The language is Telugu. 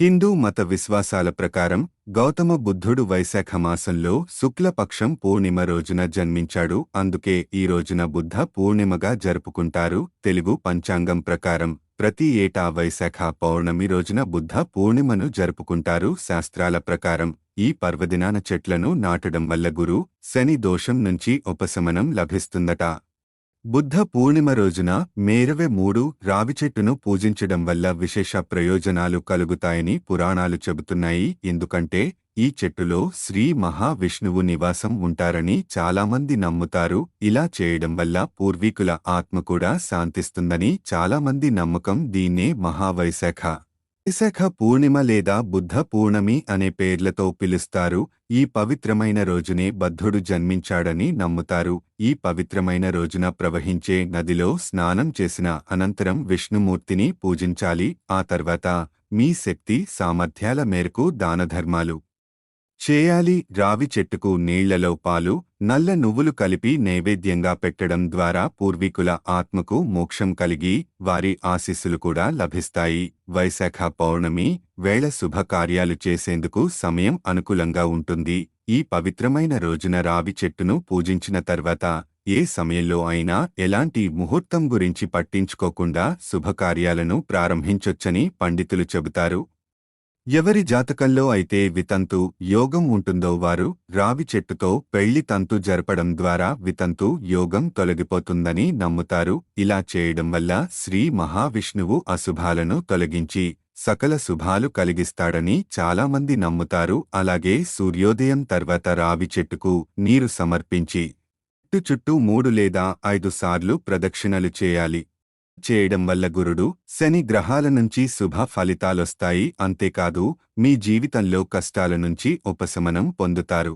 హిందూ మత విశ్వాసాల ప్రకారం గౌతమ బుద్ధుడు వైశాఖ మాసంలో శుక్లపక్షం పూర్ణిమ రోజున జన్మించాడు. అందుకే ఈ రోజున బుద్ధ పూర్ణిమగా జరుపుకుంటారు. తెలుగు పంచాంగం ప్రకారం ప్రతి ఏటా వైశాఖ పౌర్ణమి రోజున బుద్ధ పూర్ణిమను జరుపుకుంటారు. శాస్త్రాల ప్రకారం ఈ పర్వదినాన చెట్లను నాటడం వల్ల గురు శని దోషం నుంచి ఉపశమనం లభిస్తుందట. బుద్ధ పూర్ణిమ రోజున మేరవె మూడు రావి చెట్టును పూజించడం వల్ల విశేష ప్రయోజనాలు కలుగుతాయని పురాణాలు చెబుతున్నాయి. ఎందుకంటే ఈ చెట్టులో శ్రీ మహావిష్ణువు నివాసం ఉంటారని చాలామంది నమ్ముతారు. ఇలా చేయడం వల్ల పూర్వీకుల ఆత్మ కూడా శాంతిస్తుందని చాలామంది నమ్మకం దీన్నే మహావైశాఖ. వైశాఖ పూర్ణిమ లేదా బుద్ధ పూర్ణమి అనే పేర్లతో పిలుస్తారు. ఈ పవిత్రమైన రోజునే బద్ధుడు జన్మించాడని నమ్ముతారు. ఈ పవిత్రమైన రోజున ప్రవహించే నదిలో స్నానం చేసిన అనంతరం విష్ణుమూర్తిని పూజించాలి. ఆ తర్వాత మీ శక్తి సామర్థ్యాల మేరకు దానధర్మాలు చేయాలి. రావి చెట్టుకు నీళ్ళలో పాలు నల్ల నువ్వులు కలిపి నైవేద్యంగా పెట్టడం ద్వారా పూర్వీకుల ఆత్మకు మోక్షం కలిగి వారి ఆశీస్సులు కూడా లభిస్తాయి. వైశాఖ పౌర్ణమి వేళ శుభకార్యాలు చేసేందుకు సమయం అనుకూలంగా ఉంటుంది. ఈ పవిత్రమైన రోజున రావి చెట్టును పూజించిన తర్వాత ఏ సమయంలో అయినా ఎలాంటి ముహూర్తం గురించి పట్టించుకోకుండా శుభకార్యాలను ప్రారంభించొచ్చని పండితులు చెబుతారు. ఎవరి జాతకంలో అయితే వితంతు యోగం ఉంటుందో వారు రావి చెట్టుతో పెళ్ళి తంతు జరపడం ద్వారా వితంతు యోగం తొలగిపోతుందని నమ్ముతారు. ఇలా చేయడం వల్ల శ్రీ మహావిష్ణువు అశుభాలను తొలగించి సకల శుభాలు కలిగిస్తాడని చాలామంది నమ్ముతారు. అలాగే సూర్యోదయం తర్వాత రావి చెట్టుకు నీరు సమర్పించి చెట్టు చుట్టూ మూడు లేదా ఐదు సార్లు ప్రదక్షిణలు చేయాలి. చేయడం వల్ల గురుడు శని గ్రహాల నుంచి శుభ ఫలితాలొస్తాయి. అంతేకాదు మీ జీవితంలో కష్టాల నుంచి ఉపశమనం పొందుతారు.